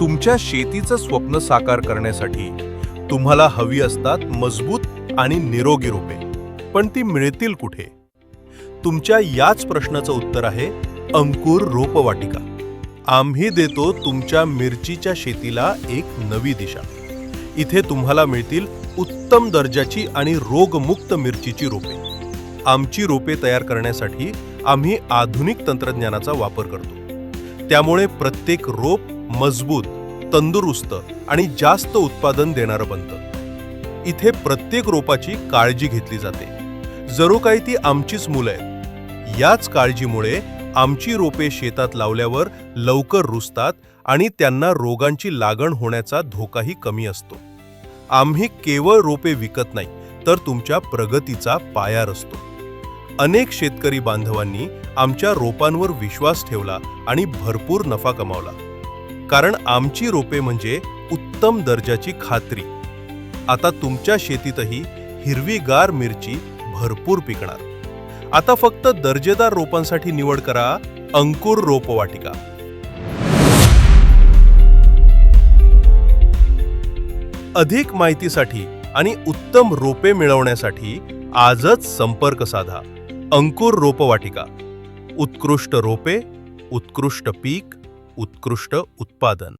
तुमच्या शेतीचं स्वप्न साकार करण्यासाठी तुम्हाला हवी असतात मजबूत आणि निरोगी रोपे. पण ती मिळतील कुठे? तुमच्या याच प्रश्नाचं उत्तर आहे अंकुर रोपवाटिका. आम्ही देतो तुमच्या मिरचीच्या शेतीला एक नवी दिशा. इथे तुम्हाला मिळतील उत्तम दर्जाची आणि रोगमुक्त मिरचीची रोपे. आमची रोपे तयार करण्यासाठी आम्ही आधुनिक तंत्रज्ञानाचा वापर करतो. त्यामुळे प्रत्येक रोप मजबूत तंदुरुस्त आणि जास्त उत्पादन देणारं बनतं. इथे प्रत्येक रोपाची काळजी घेतली जाते. जरो काही ती आमचीच मुलं आहेत. याच काळजीमुळे आमची रोपे शेतात लावल्यावर लवकर रुजतात आणि त्यांना रोगांची लागण होण्याचा धोकाही कमी असतो. आम्ही केवळ रोपे विकत नाही तर तुमच्या प्रगतीचा पाया रचतो. अनेक शेतकरी बांधवांनी आमच्या रोपांवर विश्वास ठेवला आणि भरपूर नफा कमावला. कारण आमची रोपे म्हणजे उत्तम दर्जाची खात्री. आता तुमच्या शेतीतही हिरवीगार मिरची भरपूर पिकणार. आता फक्त दर्जेदार रोपांसाठी निवड करा अंकुर रोपवाटिका अधिक माहितीसाठी आणि उत्तम रोपे मिळवण्यासाठी आजच संपर्क साधा. अंकुर रोपवाटिका. उत्कृष्ट रोपे उत्कृष्ट पीक उत्कृष्ट उत्पादन.